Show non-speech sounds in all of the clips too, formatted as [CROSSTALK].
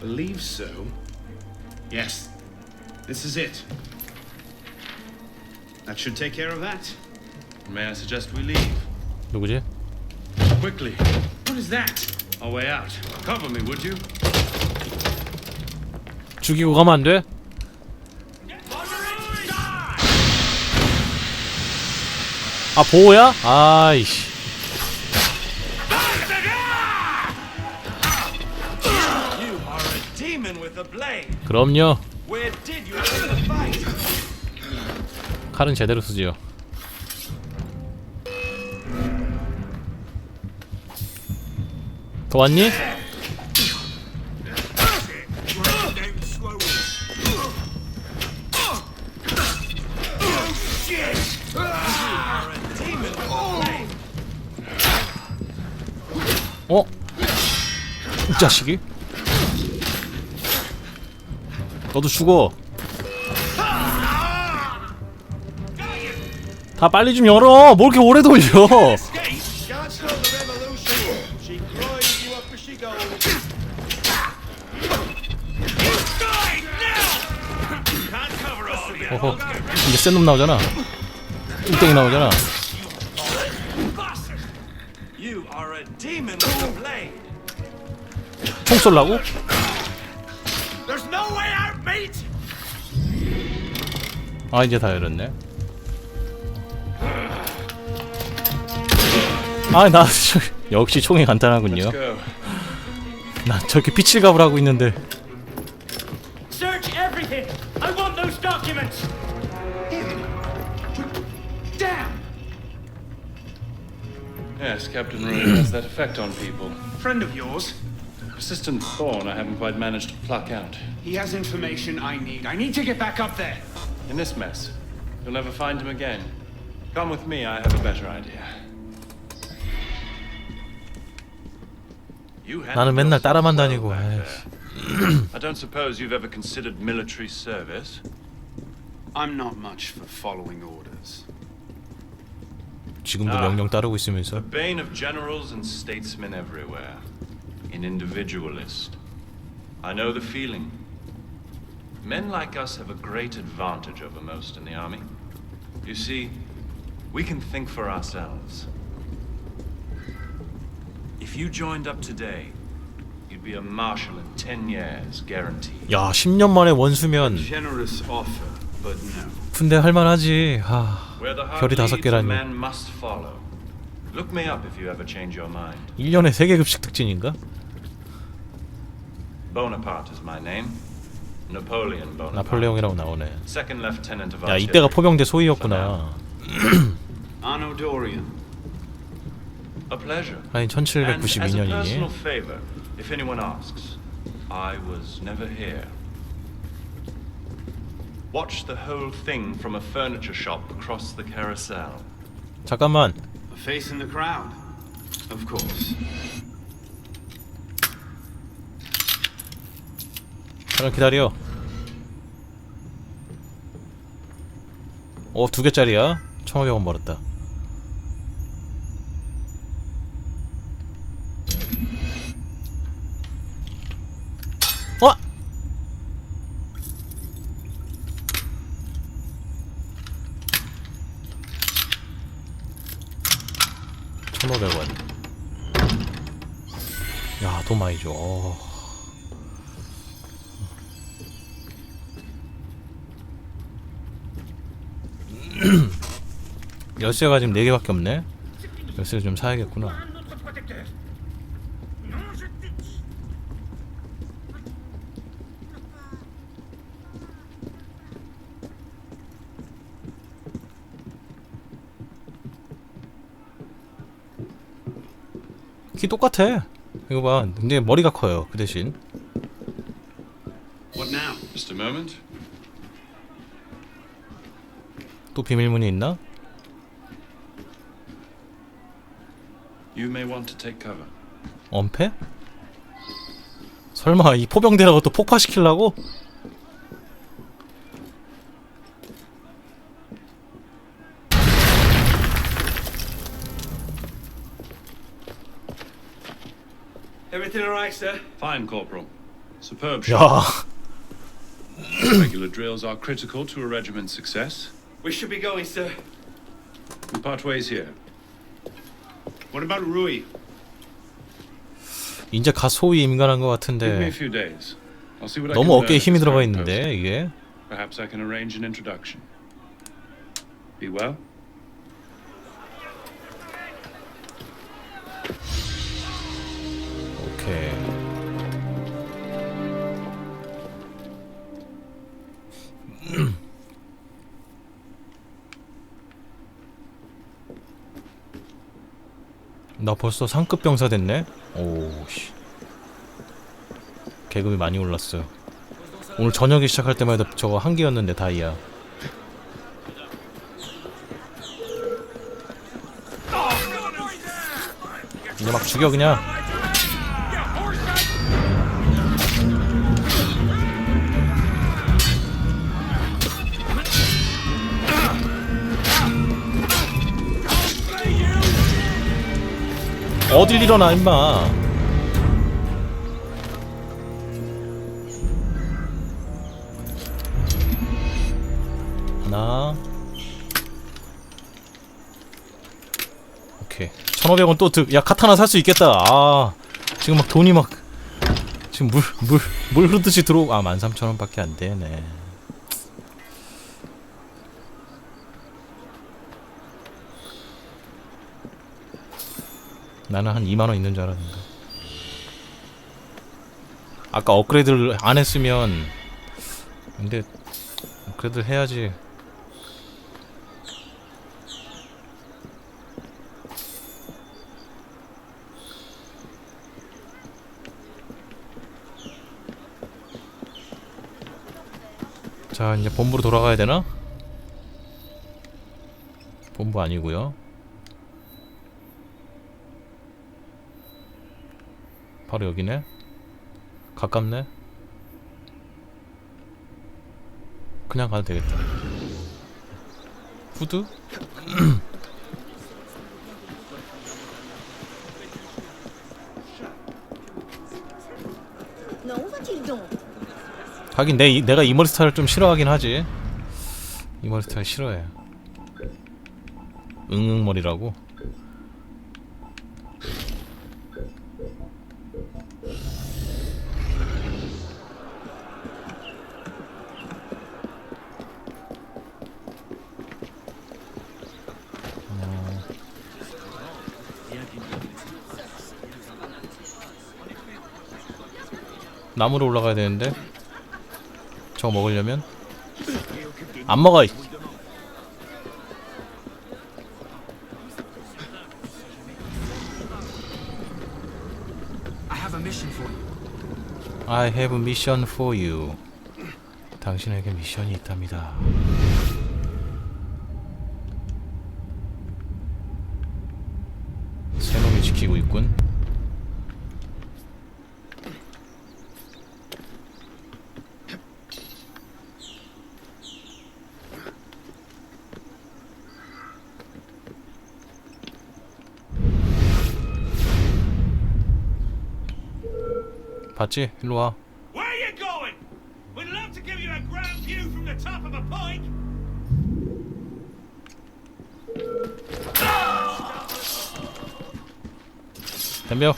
believe so. Yes, this is it. That should take care of that. May I suggest we leave? 누구지? Quickly. What is that? Our way out. Cover me, would you? 죽이고 가면 안 돼? 아 보호야? 아이씨 그럼요? 칼은 제대로 쓰지요 더 왔니? 어? 이 자식이? 너도 죽어 다 빨리 좀 열어 뭘 이렇게 오래 돌려. 어허 이제 센 놈 나오잖아 뚱땡이 나오잖아. 총 쏠라고? 아 이제 다 열었네 아나 역시 총이 간단하군요. 난 저렇게 피칠갑을 하고 있는데 Search everything! I want those documents! Damn! Yes, Captain Rooney has that effect on people. Friend of yours. Persistent thorn I haven't quite managed to pluck out. He has information I need. I need to get back up there. In this mess, you'll never find him again. Come with me, I have a better idea. You handle 나는 맨날 yourself 따라만 [CLEARS THROAT] well 다니고 back 아이씨. there. I don't suppose you've ever considered military service. I'm not much for following orders. 지금도 아. 명령 따르고 있으면서 The bane of generals and statesmen everywhere. An individualist. I know the feeling. Men like us have a great advantage over most in the army. You see, we can think for ourselves. If you joined up today, you'd be a marshal in 10 years, guaranteed. 야 10년 만에 원수면 Generous offer, but no. 군대 할만하지 아 Where the heart 별이 다섯 leads, a 개라니 man must follow. Look me up if you ever change your mind. 1년에 3계급식 특진인가? Bonaparte is my name. Napoleon Bonaparte. 나폴레옹이라고 나오네 Second lieutenant of 야 artillery. 이때가 포병대 소위였구나 [CLEARS THROAT] Anno Dorian. A pleasure. 아니 And as a 1792년이니 personal favor, if anyone asks, I was never here. Watch the whole thing from a furniture shop across the carousel. 잠깐만 A face in the crowd. Of course. 잠깐 기다려. 어 두 개짜리야. 1500원 벌었다 열쇠가 지금 4개밖에 없네. 열쇠를 좀 사야겠구나. 키 똑같아. 이거 봐. 근데 머리가 커요. 그 대신. 또 비밀문이 있나? You may want to take cover. 엄폐? 설마 이 포병대라고 또 폭파시키려고? Everything all right, sir? Fine, Corporal. Superb shot. 야 Regular drills are critical to a regiment's success. We should be going, sir. We part ways here. What about Rui? 이제 가 소위 임관한 것 Give me a 같은데 few days. I'll see what I can 너무 learn 어깨에 at 힘이 this 들어가 있는데 post. 이게 Perhaps I can arrange an introduction. Be well. 벌써 상급 병사 됐네? 오씨. 계급이 많이 올랐어 오늘 저녁에 시작할 때만 해도 저거 한 개였는데 다이아. 이제 막 죽여 그냥 어딜 일어나 임마. 하나. 오케이. 1500원 또 드... 야 카타나 살 수 있겠다. 아 지금 막 돈이 막 지금 물 물 물 흐르듯이 들어오 아 13,000원밖에 안 되네 나는 한 2만원 있는 줄 알았는데. 아까 업그레이드를 안 했으면 근데 업그레이드 해야지. 자 이제 본부로 돌아가야 되나? 본부 아니고요 바로 여기네? 가깝네? 그냥 가도 되겠다. donc [CLEARS THROAT] 하긴 내, 이- 내가 이머리 스타일을 좀 싫어하긴 하지. 이머리 스타일 싫어해. 응응머리라고 나무로 올라가야 되는데 저거 먹으려면 안 먹어. 이. I have a mission for you. I have a mission for you. 당신에게 미션이 있답니다. 봤지? 일로 와. Where are you going? We'd love to give you a grand view from the top of a pike. 덤벼.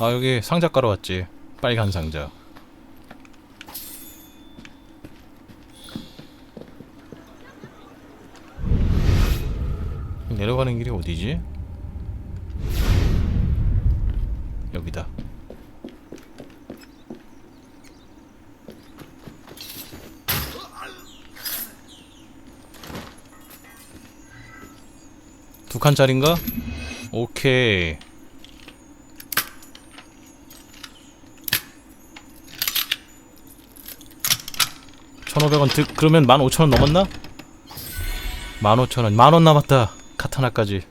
아 여기 상자 깔아 왔지. 빨간 상자. 내려가는 길이 어디지? 여기다. 두 칸짜린가? 오케이. 1500원 득 그러면 15,000원 넘었나? 15,000원 만원 남았다. 카타나까지.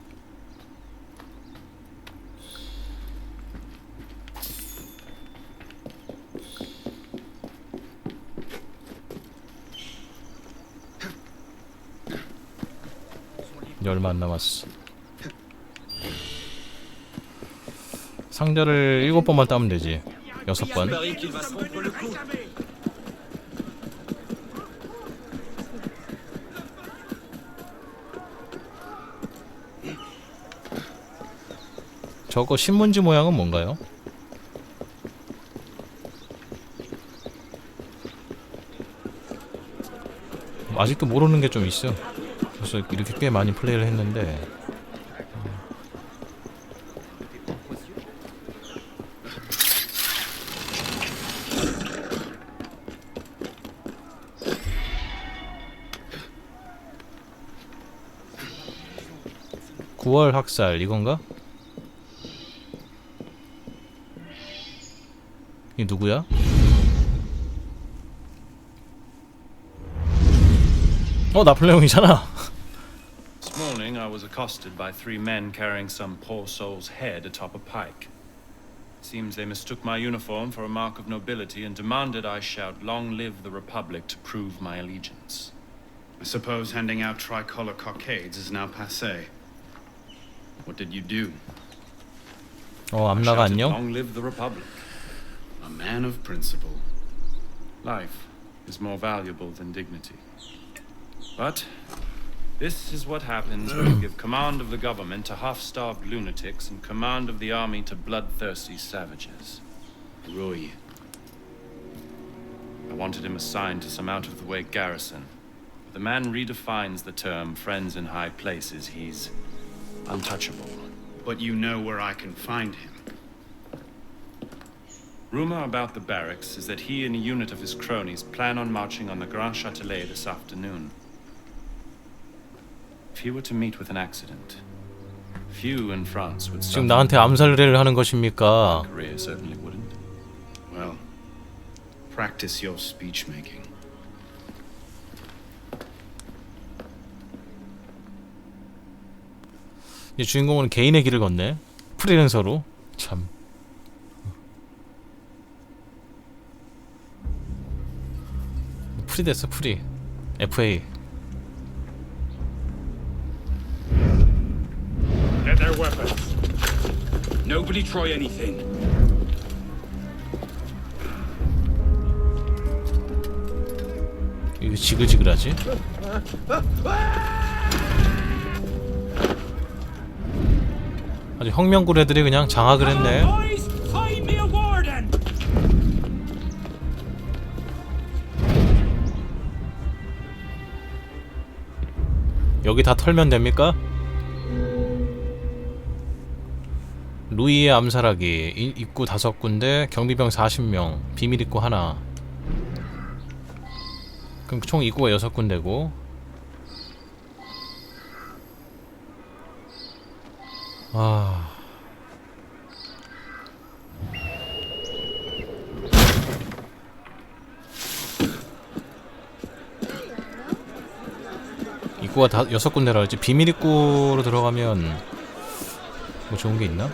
얼마 안 남았어. 상자를 7번만 따면 되지. 6번. 저거 신문지 모양은 뭔가요? 아직도 모르는 게 좀 있어. 그래서 이렇게 꽤 많이 플레이를 했는데 구월 학살 이건가? 이 누구야? 어 나폴레옹이잖아. [LAUGHS] This morning I was accosted by three men carrying some poor soul's head atop a pike. Seems they mistook my uniform for a mark of nobility and demanded I shout, Long live the Republic, to prove my allegiance. I suppose handing out tricolor cockades is now passe. What did you do? 어 I 암나가 shouted, 안녕. Long live the Republic. A man of principle. Life is more valuable than dignity. But this is what happens when you give command of the government to half-starved lunatics and command of the army to bloodthirsty savages. Rui. I wanted him assigned to some out-of-the-way garrison. But the man redefines the term friends in high places. He's untouchable. But you know where I can find him. Rumor about the barracks is that he and a unit of his cronies plan on marching on the Grand Châtelet this afternoon. If he were to meet with an accident, few in France would 지금. 나한테 암살을 하는 것입니까? Korea certainly wouldn't. Well, practice your speech making. 이 주인공은 개인의 길을 걷네. 프리랜서로 참. 프리 됐어 프리. FA. Get their weapons. Nobody try anything. 이거 지글지글하지? 아주 혁명군 애들이 그냥 장악을 했네. 여기 다 털면 됩니까? 루이의 암살하기 이- 입구 다섯 군데 경비병 40명 비밀 입구 하나. 그럼 총 입구가 여섯 군데고. 아 입구가 다 여섯 군데라 그랬지 비밀 입구로 들어가면 뭐 좋은 게 있나?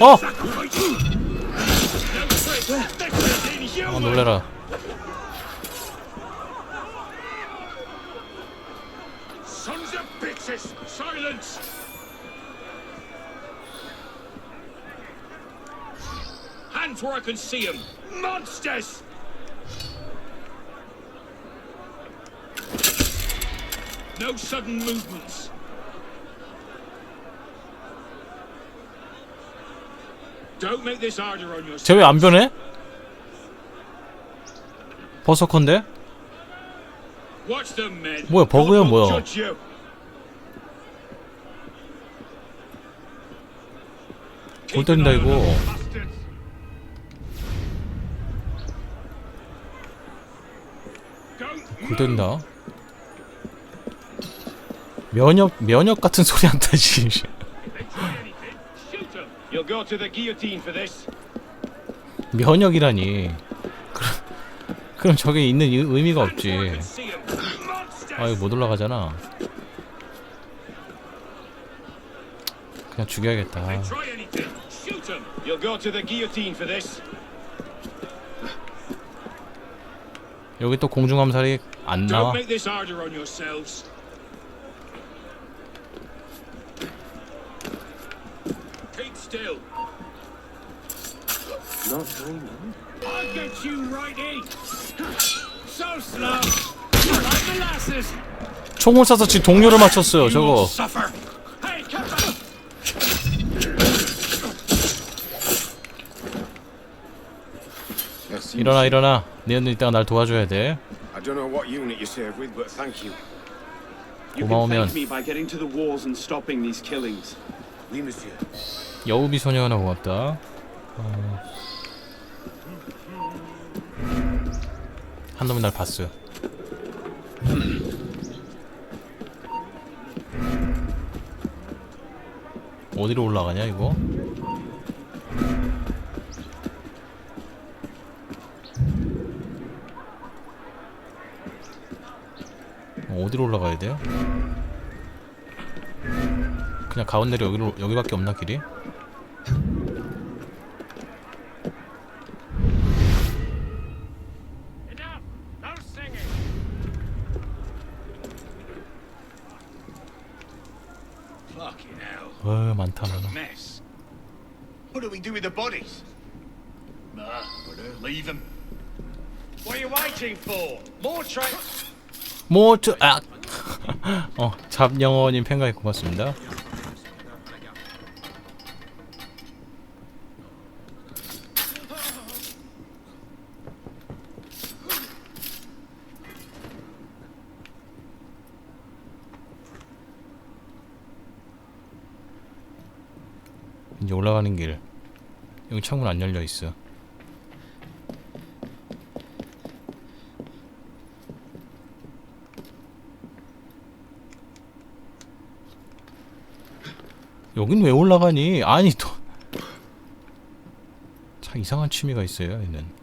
어! Human! 놀래라 can see them! Monsters! No sudden movements. Don't make this harder on yourself. 쟤왜 안 변해? 버서컨데? Watch them, men. 뭐야, 버그야, 뭐야? judge you. 골 때린다 이거 때린다 면역 면역 같은 소리 for this. 면역이라니 그럼 그럼 저게 있는 이- 의미가 없지. 아 이거 못 올라가잖아 그냥 죽여야겠다. 여기 또 공중 암살이 안 Don't 나와. make this harder on yourselves. Keep still. Not dreaming. I'll get you right in. So slow. You're like molasses. 총을 쏴서 지 동료를 맞췄어요. 저거. 일어나 일어나. 니네들 이따가 날 도와줘야 돼. I don't know what unit you serve with, but thank you. You 고마우면. can thank me by getting to the walls and stopping these killings. Oui, monsieur. 여우비 소녀 하나 고맙다. 어... 한 놈이 날 봤어요. 어디로 올라가냐 이거? 어, 어디로 올라가야 돼요? 그냥 가운데로 여기로 여기밖에 없나 길이? 어 많다 많아. Mess. What do we do with the bodies? Nah, better leave them. What are you waiting for? More train. 모트 아. [LAUGHS] 어 잡영어님 팬가입 고맙습니다. 이제 올라가는 길. 여기 창문 안 열려 있어. 여긴 왜 올라가니? 아니 또. 참 이상한 취미가 있어요, 얘는.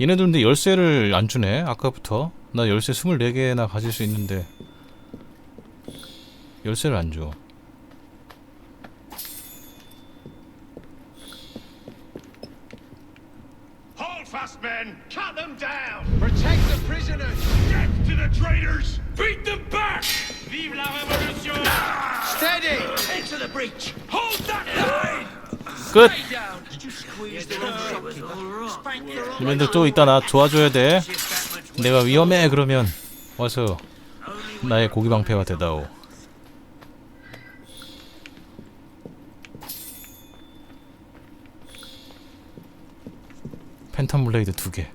얘네들 근데 열쇠를 안 주네, 아까부터. 나 열쇠 24개나 가질 수 있는데. 열쇠를 안 줘. 니네들 또 이따 나 도와줘야 돼. 내가 위험해 그러면 와서 나의 고기 방패가 되다오. 팬텀 블레이드 두 개.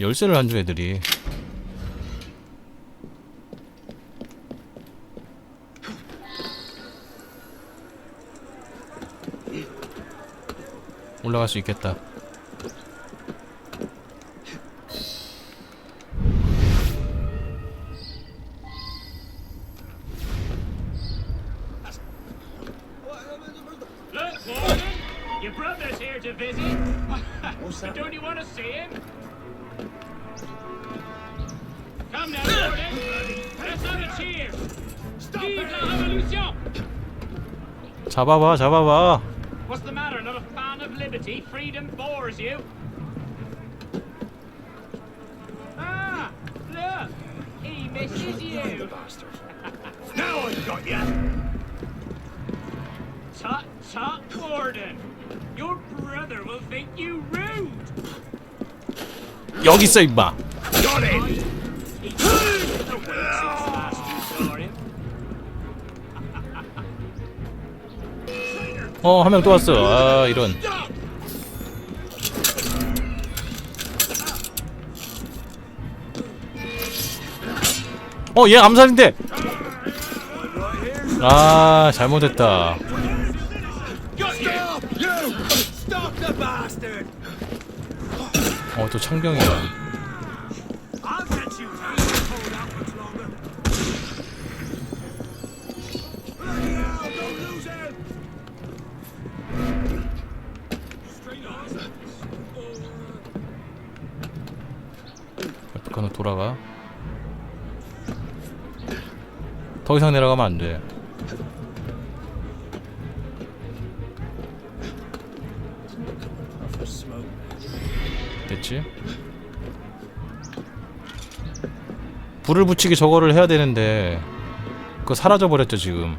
열쇠를 안 줘 애들이. 올라갈 수 있겠다. 잡아봐, 잡아봐. What's the matter? Not a fan of liberty? Freedom bores you? Ah, look. He misses you. [LAUGHS] now I've got you. Tut, tut, Warden. Your brother will think you rude. 여기 있어 임마. 어, 한 명 또 왔어. 아, 이런. 어, 얘 암살인데. 아, 잘못했다. 어, 또 창병이야. 에프카노 돌아가. 더 이상 내려가면 안 돼. 됐지? 불을 붙이기 저거를 해야 되는데 그거 사라져 버렸죠 지금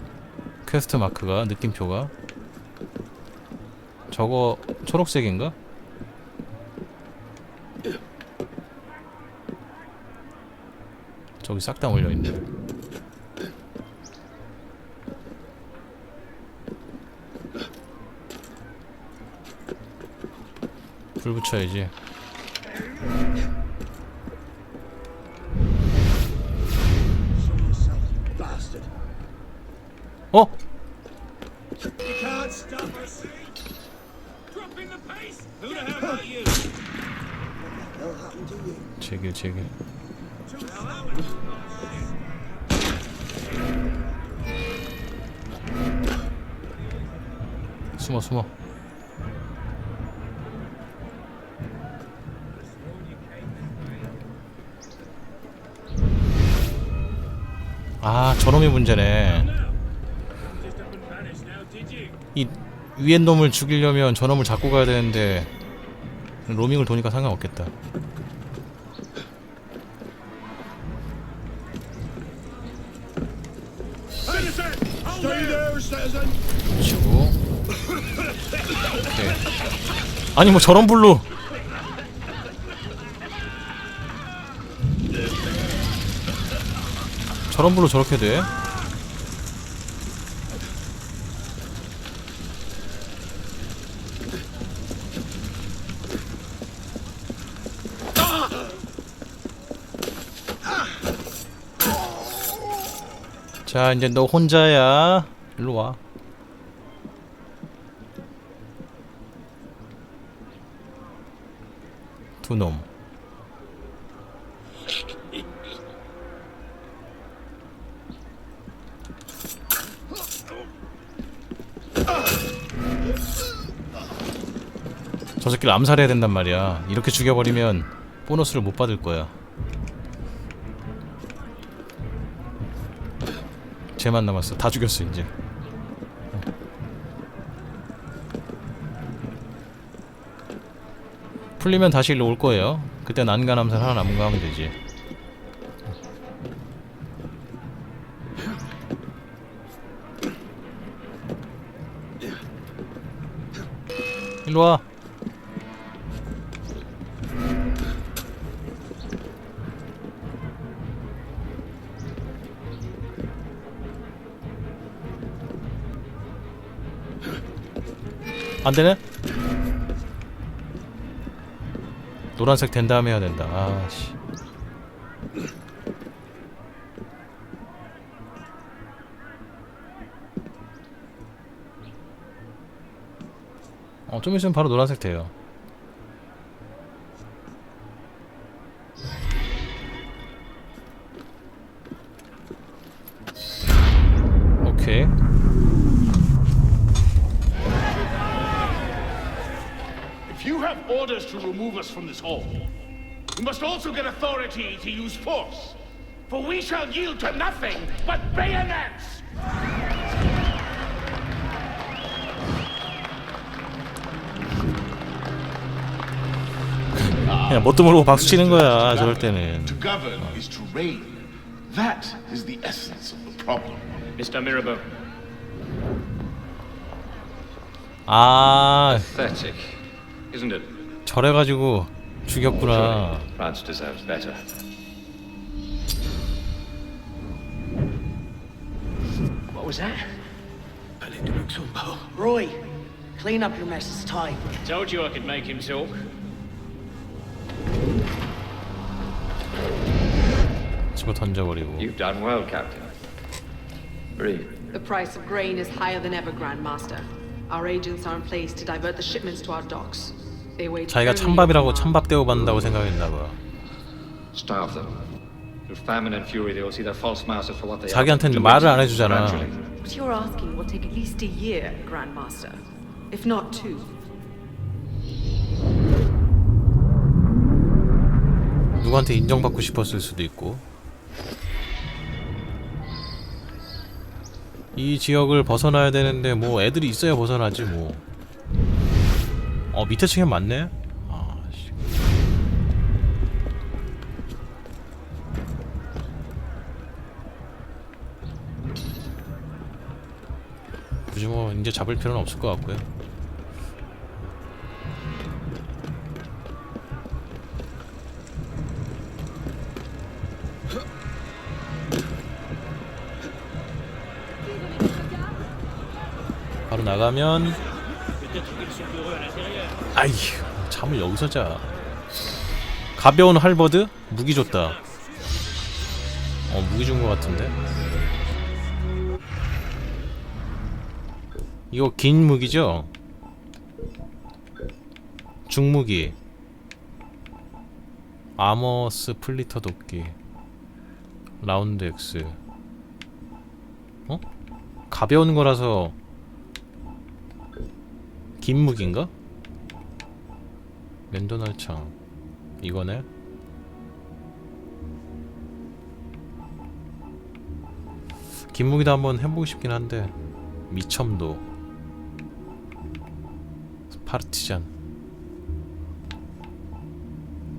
퀘스트 마크가 느낌표가 저거 초록색인가? 저기 싹 다 올려있네 불 붙여야지 어? 제길 제길 숨어 숨어 아 저놈이 문제네? 이 위에 놈을 죽이려면 저놈을 잡고 가야 되는데 로밍을 도니까 상관없겠다 아니 뭐 저런 불로 저런 불로 저렇게 돼? 자 이제 너 혼자야. 일로 와 두 놈. 저 새끼를 암살해야 된단 말이야. 이렇게 죽여버리면 보너스를 못 받을 거야. 쟤만 남았어. 다 죽였어 이제. 풀리면 다시 일로 올 거예요. 그때 난간 암살 하나 남은 거 하면 되지. 일로 와. 안 되네? 노란색 된 다음에 해야 된다. 아씨. 어, 좀 있으면 바로 노란색 돼요. Hall, you must also get authority to use force. For we shall yield to nothing but bayonets! 그냥 뭣도 모르고 박수 치는 거야. 저럴 때는. To govern is to reign. That is the essence of the problem. Mr. Mirabeau. 아, Pathetic, isn't it? 저래 가지고 죽였구나. France deserves better. What was that? Allez de Luxembourg. Roy, Clean up your mess, it's time. Told you I could make him talk. 집어 던져버리고 You've done well, Captain. Breathe. The price of grain is higher than ever, Grandmaster. Our agents are in place to divert the shipments to our docks. 자기가 찬밥이라고 찬밥 대우받는다고 생각했나 봐 Starve them. Through famine and fury, they will see their false masters for what they 자기한테는 are. 말을 안 해주잖아 Gradually. What you're asking will take at least a year, Grandmaster. If not two. 누구한테 인정받고 싶었을 수도 있고 이 지역을 벗어나야 되는데 뭐 애들이 있어야 벗어나지 뭐. 어 밑에 층에 맞네. 아 씨. 굳이 뭐 이제 잡을 필요는 없을 것 같고요. 바로 나가면 아이 잠을 여기서 자. 가벼운 할버드 무기 줬다. 어 무기 준 것 같은데? 이거 긴 무기죠? 중무기. 아머스 플리터 도끼. 라운드 X. 어? 가벼운 거라서 긴 무기인가? 맨도날 창. 이거네? 긴 무기도 한번 해보고 싶긴 한데 미첨도. 파르티잔.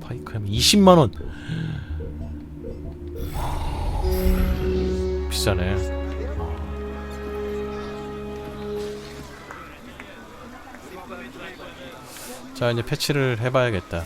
파이크햄 20만원! 비싸네 자 이제 패치를 해봐야겠다